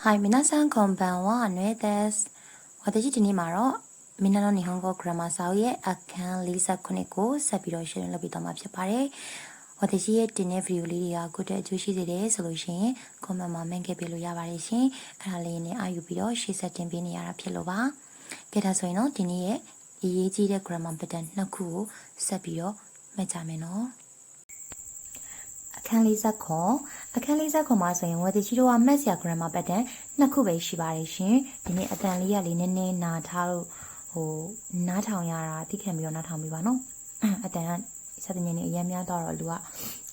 はい、皆さんこんばんは、ぬえです。私ဒီနေ့မှာတော့မင်းနာの日本語 grammar စာအုပ်ရဲ့အခန်း49ကိုဆက်ပြီးတော့ရှင်းလင်းလုပ်ပြီးတော့မှာဖြစ်ပါတယ်။私ရဲ့တင်တဲ့ video လေးတွေကကိုယ့်အတွက်အကျိုးရှိစေတယ်ဆိုလို့ရှိရင် comment မှာ mention ပေးလို့ရပါတယ်ရှင်။အဲ့ဒါလေးနဲ့အာယူပြီးတော့ရှေ့ဆက်တင်ပေးနေရတာဖြစ်လို့ပါ။ကြည့်ဒါဆိုရင်တော့ဒီနေ့ရဲ့အရေးကြီးတဲ့ grammar pattern နှစ်ခုကိုဆက်ပြီးတော့မှတ်ကြမယ်နော်။အခန်း 50ခွန်အခန်း50ခွန်မှာဆိုရင်ဝေဒီချီတို့ကမှတ်စရာ grammar pattern နှစ်ခုပဲရှိပါတယ်ရှင်ဒီနေ့အတန်လေးရလေးနည်းနည်းနာထားလို့ဟိုနားထောင်ရတာသိခံပြီးတော့နားထောင်ပြီးပါနော်အတန်ကစတဲ့ညနေအရင်များတော့လူက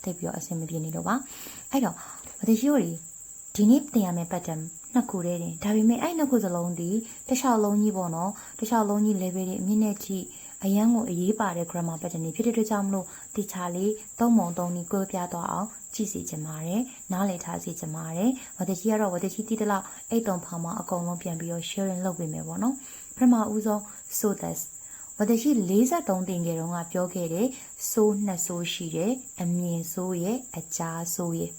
သိပြီးတော့အဆင်မပြေနေလို့ပါအဲ့တော့ဝေဒီချီတို့ဒီနေ့သင်ရမယ့် pattern နှစ်ခုတည်းတင်ဒါပေမဲ့အဲ့နှစ်ခုစလုံးဒီတစ်လျှောက်လုံးကြီးပေါ့နော်တစ်လျှောက်လုံးကြီး level တွေအမြင့်နဲ့ကြည့် အရန်ကိုအရေးပါတဲ့ grammar pattern တွေဖြစ်တဲ့အတွက်ကြောင့်မလို့တခြားလေးသုံးပုံသုံးနည်းကိုပြသွားအောင်ကြည့်စီချင်ပါတယ်နားလည်ထားစီချင်ပါတယ်ဝတကြီးကတော့ဝတကြီးတီးတလောက်အိတ်တုံဖောင်မှာအကုန်လုံးပြန်ပြီးတော့ sharing လုပ်ပေးမယ်ပေါ့နော်ပထမဦးဆုံး so that ဝတရှိ43တင်ငယ်တုန်းကပြောခဲ့တဲ့ဆိုးနှစ်ဆိုးရှိတယ်အမြင်ဆိုးရဲ့အကြားဆိုးရဲ့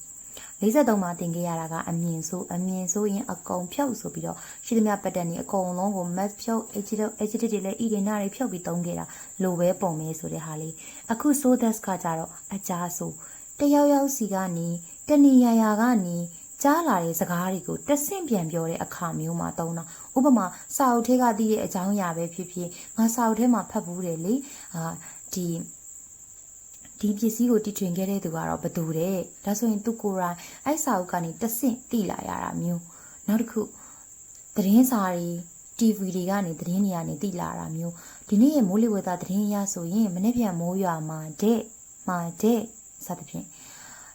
43မှာတင်ခဲ့ရတာကအမြင်ဆိုးအမြင်ဆိုးရင်အကုန်ဖြုတ်ဆိုပြီးတော့ရှိသမျှပတ်တက်နေအကုန်လုံးကို math ဖြုတ် adjective adjective တွေလည်း e တွေနာတွေဖြုတ်ပြီးသုံးခဲ့တာလိုပဲပုံမဲဆိုတဲ့ဟာလေးအခု so that ကကြတော့အကြားဆိုးတယောက်ယောက်စီကနေတဏီယာယာကနေကြားလာတဲ့စကားတွေကိုတက်ဆင့်ပြန်ပြောတဲ့အခါမျိုးမှာသုံးတာဥပမာစာအုပ်ထဲကသိတဲ့အကြောင်းအရာပဲဖြစ်ဖြစ်ငါစာအုပ်ထဲမှာဖတ်ဘူးတယ်လေအာဒီ ဒီပစ္စည်းကိုတီထွင်ခဲ့တဲ့သူကတော့ဘယ်သူတဲ့ဒါဆိုရင်သူကိုယ်တိုင်အဲ့စာအုပ်ကနေတက်ဆင့်သိလာရတာမျိုးနောက်တစ်ခုသတင်းစာတွေ TV တွေကနေသတင်းတွေကနေသိလာတာမျိုးဒီနေ့ရဲ့မိုးလေဝသသတင်းအရဆိုရင်မနေ့ပြန်မိုးရွာမှာတဲ့မှာတဲ့စသဖြင့်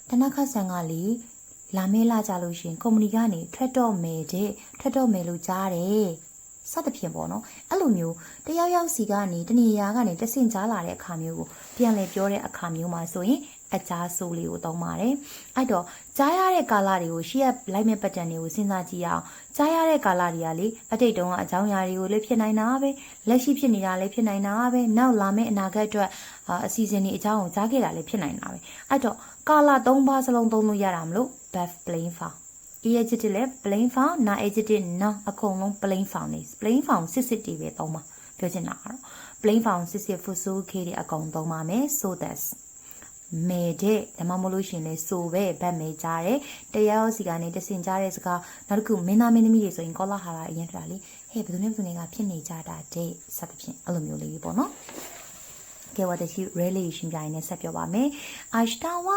တနခဆန်ကလေလာမဲလာကြလို့ရှရင်ကုမ္ပဏီကနေထွက်တော့မယ်တဲ့ထွက်တော့မယ်လို့ကြားတယ် စသဖြင့်ပေါ့နော်အဲ့လိုမျိုးတယောက်ယောက်စီကနေတနေရာကနေတဆင့်ကြားလာတဲ့အခါမျိုးကိုပြန်လဲပြောတဲ့အခါမျိုးမှာဆိုရင်အကြားဆိုးလေးကိုသုံးပါတယ်အဲ့တော့ကြားရတဲ့ကာလတွေကိုရှေ့ကလိုက်မဲ့ပတ်တန်တွေကိုစဉ်းစားကြည့်အောင်ကြားရတဲ့ကာလတွေကလေအတိတ်တုန်းကအကြောင်းအရာတွေကိုလည်းဖြစ်နိုင်တာပဲလက်ရှိဖြစ်နေတာလည်းဖြစ်နိုင်တာပဲနောက်လာမယ့်အနာဂတ်အတွက်အာအစီအစဉ်တွေအကြောင်းကိုကြားခဲ့တာလည်းဖြစ်နိုင်တာပဲအဲ့တော့ကာလ၃ပါးစလုံးသုံးလို့ရတာမလို့ buff plain form e adjective လည်း plain form နာ adjective နော်အကုန်လုံး plain form နေ plain form စစ်စစ်တွေပဲသုံးပါပြောချင်တာကတော့ plain form စစ်စစ် full so k တွေအကုန်သုံးပါမယ် so that's မဲတဲ့ဒါမှမဟုတ်လို့ရှင်လဲဆိုပဲဗတ်မဲကြားတယ်တရားစီကနေတဆင်ကြားတဲ့စကားနောက်တစ်ခုမင်းသားမင်းသမီးတွေဆိုရင်ကောလာဟာလာအရင်ထတာလေဟဲ့ဘယ်သူနဲ့ဘယ်သူနဲ့ကဖြစ်နေကြတာတဲ့စသဖြင့်အဲ့လိုမျိုးလေးပေါ့နော်ကဲဝတ်တရှိ relation ပြိုင်နဲ့ဆက်ပြောပါမယ်အာရှတာဝ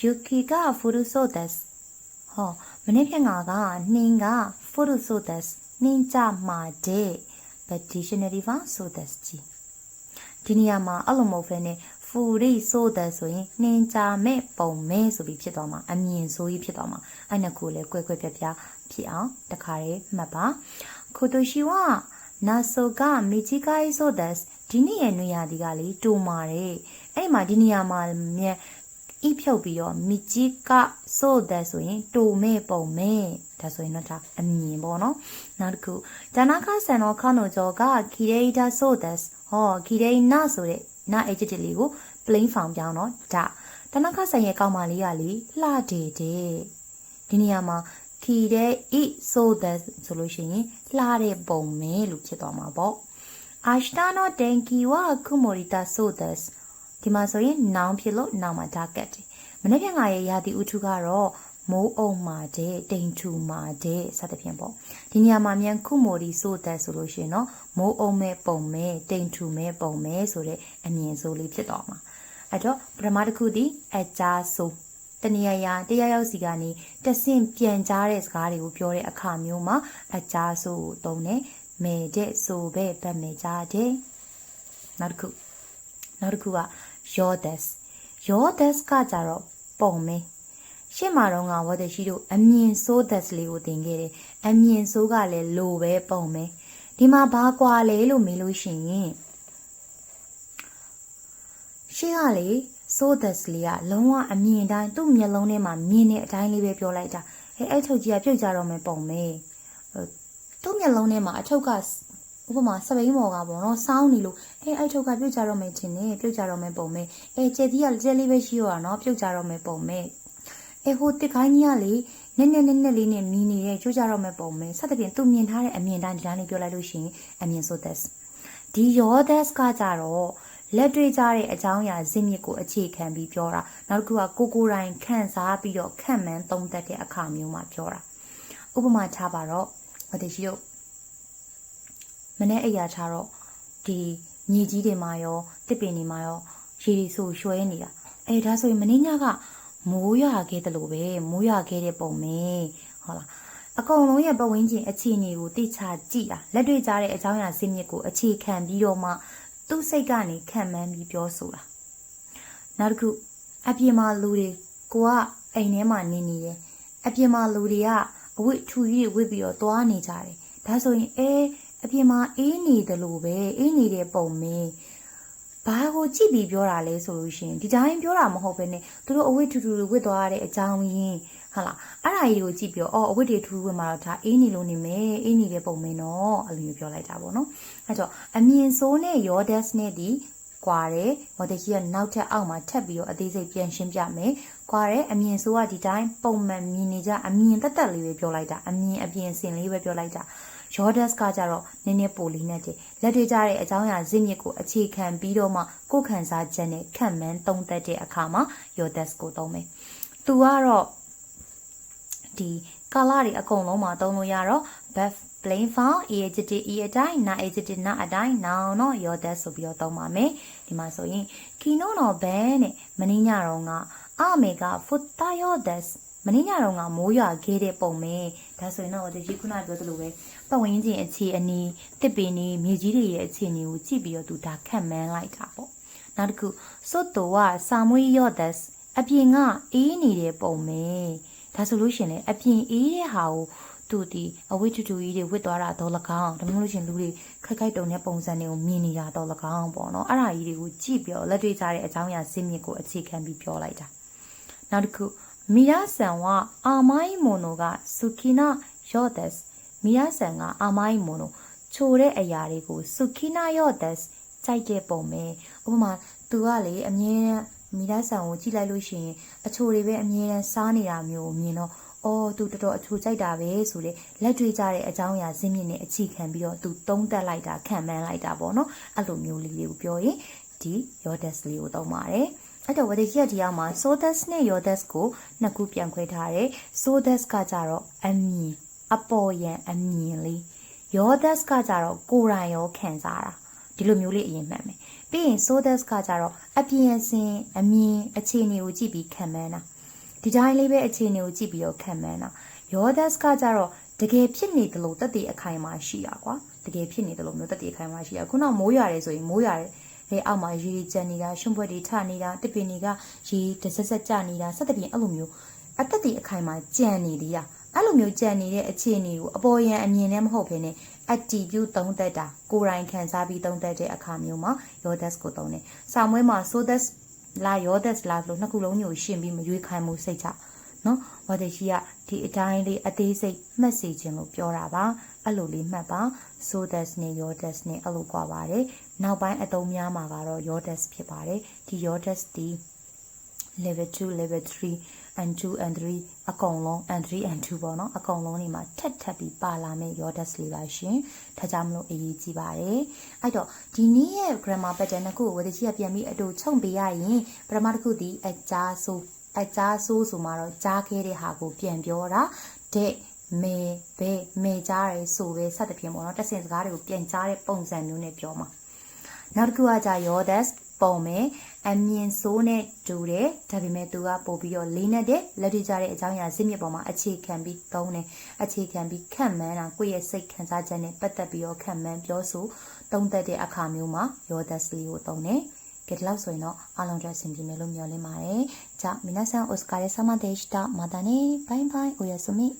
ယူကီကဖူရူဆိုဒက် ဟောမနေ့ဖြန်ကကနှင်းကဖူရူဆိုဒက်နှင်းကြမှာတဲ့ but dictionary ပါဆိုဒက်ကြီးဒီနေရာမှာအဲ့လိုမဟုတ်ဘဲနဲ့ဖူရီဆိုတဲ့ဆိုရင်နှင်းကြမဲ့ပုံမဲဆိုပြီးဖြစ်သွားမှာအမြင်ဆိုကြီးဖြစ်သွားမှာအဲ့နှစ်ခုလည်းကွဲကွဲပြားပြားဖြစ်အောင်တခါလေးမှတ်ပါခိုတိုရှိဝနာဆိုကမီချီကိုင်ဆိုတဲ့ဒီနေ့ရဲ့နေရာဒီကလေတူမာတယ်အဲ့မှာဒီနေရာမှာမြက် ဤဖြုတ်ပြီးတော့မီချီကဆိုတဲ့ဆိုရင်တူမဲ့ပုံမဲ့ဒါဆိုရင်တော့ဒါအမြင်ပေါ့နော်နောက်တစ်ခုဂျာနာခဆန်တော်ခါနိုကျော်ကခီရေဒါဆိုတဲ့ဟောခီရေနာဆိုတဲ့နာ adjective လေးကို plain form ပြောင်းတော့ဒါတနခဆိုင်ရဲ့ကောင်းမလေးကလေလှတယ်တဲ့ဒီနေရာမှာခီတဲ့ it so that ဆိုလို့ရှိရင်လှတဲ့ပုံပဲလို့ဖြစ်သွားမှာပေါ့အာရှတာနိုတင်ကီဝါကုမိုရီတာ so that ဒီမှာဆိုရင် noun ဖြစ်လို့ noun မှာ target တယ်မနေ့ပြန်ကရဲ့ရာသီဥတုကတော့မိုးအုံမာတဲ့တိမ်ထူမာတဲ့စသဖြင့်ပေါ့ဒီနေရာမှာမြန်ခုမိုဒီဆိုတဲ့ဆိုလို့ရှိရင်တော့မိုးအုံမဲ့ပုံမဲ့တိမ်ထူမဲ့ပုံမဲ့ဆိုတဲ့အမြင်ဆိုလေးဖြစ်တော့မှာအဲ့တော့ပထမတစ်ခုဒီအကြားဆိုတနည်းအားတရရောက်စီကနေတဆင့်ပြန်ကြားတဲ့စကားတွေကိုပြောတဲ့အခါမျိုးမှာအကြားဆိုကိုသုံးတယ်မဲတဲ့ဆိုပဲဗတ်မဲကြားတဲ့နောက်တစ်ခုနောက်တစ်ခုက your this your this ကကြတော့ပုံမဲရှေ့မှာတော့ငါဝတ်တဲ့ရှိတို့အမြင်ဆိုးသက်လေးကိုသင်ခဲ့တယ်အမြင်ဆိုးကလည်းလိုပဲပုံမဲဒီမှာဘာကွာလဲလို့မေးလို့ရှိရင်ရှေ့ကလေဆိုးသက်လေးကလုံးဝအမြင်တိုင်းသူ့မျက်လုံးထဲမှာမြင်တဲ့အတိုင်းလေးပဲပြောလိုက်တာဟဲ့အဲ့ထုတ်ကြီးကပြုတ်ကြတော့မယ်ပုံမဲသူ့မျက်လုံးထဲမှာအထုပ်က ဥပမာစပိန်မော်ကပေါ့နော်စောင်းနေလို့အဲအဲ့ထုတ်ကပြုတ်ကြတော့မယ်ချင်းနေပြုတ်ကြတော့မယ်ပုံမဲအဲကျက်ကြီးကကျက်လေးပဲရှိရတာနော်ပြုတ်ကြတော့မယ်ပုံမဲအဲဟိုတစ်ခိုင်းကြီးကလေနည်းနည်းနည်းနည်းလေးနဲ့မြင်နေတဲ့ကြိုးကြတော့မဲ့ပုံပဲစသဖြင့်သူမြင်ထားတဲ့အမြင်တိုင်းဒီတိုင်းလေးပြောလိုက်လို့ရှိရင်အမြင်ဆို this ဒီယော this ကကြတော့လက်တွေ့ကြတဲ့အကြောင်းအရာဇစ်မြစ်ကိုအခြေခံပြီးပြောတာနောက်တစ်ခုကကိုကိုယ်တိုင်ခန်းစားပြီးတော့ခံမှန်းသုံးသပ်တဲ့အခါမျိုးမှာပြောတာဥပမာထားပါတော့ဟိုတရှိတို့ မနေ့အိယာထားတော့ဒီမြေကြီးတွေမှာရောတစ်ပင်တွေမှာရောရေတွေဆိုရွှဲနေတာအဲဒါဆိုရင်မနေ့ညကမိုးရွာခဲ့တယ်လို့ပဲမိုးရွာခဲ့တဲ့ပုံပဲဟုတ်လားအကုန်လုံးရဲ့ပတ်ဝန်းကျင်အခြေအနေကိုသိချကြည့်တာလက်တွေ့ကြတဲ့အကြောင်းအရာဇစ်မြစ်ကိုအခြေခံပြီးတော့မှသူ့စိတ်ကနေခံမှန်းပြီးပြောဆိုတာနောက်တစ်ခုအပြင်မှာလူတွေကိုကအိမ်ထဲမှာနေနေတယ်အပြင်မှာလူတွေကအဝတ်ထူကြီးတွေဝတ်ပြီးတော့သွားနေကြတယ်ဒါဆိုရင်အဲ အပြင်မှာအေးနေတယ်လို့ပဲအေးနေတဲ့ပုံပဲဘာကိုကြည့်ပြီးပြောတာလဲဆိုလို့ရှိရင်ဒီတိုင်းပြောတာမဟုတ်ဘဲနဲ့သူတို့အဝတ်ထူထူတွေဝတ်သွားရတဲ့အကြောင်းရင်းဟာလားအဲ့ဒါကြီးကိုကြည့်ပြီးတော့အော်အဝတ်တွေထူထူဝတ်မှာတော့ဒါအေးနေလို့နေမယ်အေးနေတဲ့ပုံမင်းတော့အဲ့လိုမျိုးပြောလိုက်တာပေါ့နော်အဲ့တော့အမြင်ဆိုးနဲ့ရောဒက်စ်နဲ့ဒီကွာတယ်ဝတ်တကြီးကနောက်ထပ်အောက်မှာထပ်ပြီးတော့အသေးစိတ်ပြန်ရှင်းပြမယ်ကွာတယ်အမြင်ဆိုးကဒီတိုင်းပုံမှန်မြင်နေကြအမြင်တက်တက်လေးပဲပြောလိုက်တာအမြင်အပြင်စင်လေးပဲပြောလိုက်တာ ရောဒက်စ်ကကြတော့နည်းနည်းပိုလေးနဲ့တည်းလက်တွေ့ကြတဲ့အကြောင်းအရာဇစ်မြစ်ကိုအခြေခံပြီးတော့မှကိုယ်ခံစားချက်နဲ့ခံမှန်းသုံးသပ်တဲ့အခါမှာရောဒက်စ်ကိုသုံးမယ်။သူကတော့ဒီကာလာတွေအကုန်လုံးမှာသုံးလို့ရတော့ buff plain form e adjective e အတိုင်း na adjective na အတိုင်း noun တော့ရောဒက်ဆိုပြီးတော့သုံးပါမယ်။ဒီမှာဆိုရင် kino no ban နဲ့မင်းညတော့ကအမေက futta yo des မင်းညတော့ကမိုးရွာခဲ့တဲ့ပုံပဲဒါဆိုရင်တော့ဒီခုနပြောသလိုပဲ ပတ်ဝန်းကျင်အခြေအနေတစ်ပင်နေမြေကြီးတွေရဲ့အခြေအနေကိုကြည့်ပြီးတော့သူဒါခန့်မှန်းလိုက်တာပေါ့နောက်တစ်ခုစွတ်တော်ကစာမွေးရော့ဒက်စ်အပြင်ကအေးနေတဲ့ပုံပဲဒါဆိုလို့ရှင်လေအပြင်အေးတဲ့ဟာကိုသူဒီအဝိတ္တူကြီးတွေဝစ်သွားတာတော့လကောင်းဒါမှမဟုတ်ရှင်လူတွေခိုက်ခိုက်တုံတဲ့ပုံစံတွေကိုမြင်နေတာတော့လကောင်းပေါ့နော်အဲ့ဒါကြီးတွေကိုကြည့်ပြီးတော့လက်တွေ့ကြတဲ့အကြောင်းအရာစင်းမြစ်ကိုအခြေခံပြီးပြောလိုက်တာနောက်တစ်ခုမီယာဆန်ကအာမိုင်းမိုနိုကဆူကီနာယောဒက်စ် မီယာဆန်ကအာမိုင်းမွန်တို့ချိုတဲ့အရာတွေကိုစုခိနာယော့ဒက်စ်ကြိုက်တဲ့ပုံပဲဥပမာသူကလေအမြဲတမ်းမီယာဆန်ကိုကြည့်လိုက်လို့ရှိရင်အချိုတွေပဲအမြဲတမ်းစားနေတာမျိုးမြင်တော့အော်သူတော်တော်အချိုကြိုက်တာပဲဆိုတဲ့လက်တွေ့ကြတဲ့အကြောင်းအရာဇင်းမြင့်နဲ့အခြေခံပြီးတော့သူသုံးတက်လိုက်တာခံမှန်းလိုက်တာပေါ့နော်အဲ့လိုမျိုးလေးတွေကိုပြောရင်ဒီ your desk လေးကိုသုံးပါတယ်အဲ့တော့ဝတိရက်ဒီအောင်မှာ so desk နဲ့ your desk ကိုနှစ်ခုပြန်ခွဲထားတယ် so desk ကကြတော့အမီ အပေါ်ယံအမြင်လေး your this ကကြတော့ကိုယ်တိုင်ရောခံစားတာဒီလိုမျိုးလေးအရင်မှတ်မယ်ပြီးရင် so this ကကြတော့အပြင်အစင်အမြင်အခြေအနေကိုကြည့်ပြီးခံမှန်းတာဒီတိုင်းလေးပဲအခြေအနေကိုကြည့်ပြီးတော့ခံမှန်းတာ your this ကကြတော့တကယ်ဖြစ်နေတယ်လို့တက်တည်အခိုင်အမာရှိတာကွာတကယ်ဖြစ်နေတယ်လို့မျိုးတက်တည်အခိုင်အမာရှိတာခုနမိုးရတယ်ဆိုရင်မိုးရတယ်လေအောက်မှာရေကြံနေတာရှုံးဘွက်တွေထနေတာတစ်ပင်တွေကရေတဆက်ဆက်ကြနေတာစသဖြင့်အဲ့လိုမျိုးအသက်တွေအခိုင်မှာကြံနေသေးတာ အဲ့လိုမျိုးကြံနေတဲ့အခြေအနေကိုအပေါ်ယံအမြင်နဲ့မဟုတ်ဘဲနဲ့ attitude သုံးသက်တာကိုယ်တိုင်ခံစားပြီးသုံးသက်တဲ့အခါမျိုးမှာ your desk ကိုသုံးတယ်။စာမွေးမှာ so that လာ your desk လာလို့နှစ်ခုလုံးမျိုးရှင်းပြီးမရွေးခိုင်းမှုစိတ်ချနော်ဝါဒရှိကဒီအတိုင်းလေးအသေးစိတ်မှတ်စေခြင်းလို့ပြောတာပါအဲ့လိုလေးမှတ်ပါ so that နဲ့ your desk နဲ့အဲ့လိုကွာပါတယ်နောက်ပိုင်းအသုံးများမှာကတော့ your desk ဖြစ်ပါတယ်ဒီ your desk ဒီ level 2 level 3 and 2 and 3အကုန်လုံး and 3 and 2ပေါ့နော်အကုန်လုံးနေမှာထက်ထပ်ပြီးပါလာမယ့် your desk လေးပါရှင်ဒါကြောင့်မလို့အရေးကြီးပါတယ်အဲ့တော့ဒီနေ့ရဲ့ grammar pattern တစ်ခုကိုဝေဒကြီးကပြန်ပြီးအတူချုပ်ပေးရရင်ပထမတစ်ခုဒီအကြားဆိုအကြားဆိုးဆိုမှတော့ကြားခဲ့တဲ့ဟာကိုပြန်ပြောတာတဲ့မေဘဲမေကြားရဲဆိုပဲစသဖြင့်ပေါ့နော်တက်စင်စကားတွေကိုပြန်ကြားတဲ့ပုံစံမျိုးနဲ့ပြောမှာနောက်တစ်ခုကကြာ your desk ပုံမယ် အမြင်ဆိုးနဲ့တူတယ်ဒါပေမဲ့သူကပို့ပြီးတော့လေးနဲ့တဲ့လက်တွေ့ကြတဲ့အကြောင်းအရာဇစ်မြစ်ပေါ်မှာအခြေခံပြီးသုံးတယ်အခြေခံပြီးခန့်မှန်းတာကိုယ့်ရဲ့စိတ်ခံစားချက်နဲ့ပတ်သက်ပြီးတော့ခန့်မှန်းပြောဆိုသုံးသက်တဲ့အခါမျိုးမှာ your desk လေးကိုသုံးတယ်ကဲဒီလောက်ဆိုရင်တော့အားလုံးအတွက်ဆင်ပြေမယ်လို့မျှော်လင့်ပါတယ်။じゃあ皆さんお疲れ様でした。またね。バイバイ。おやすみ。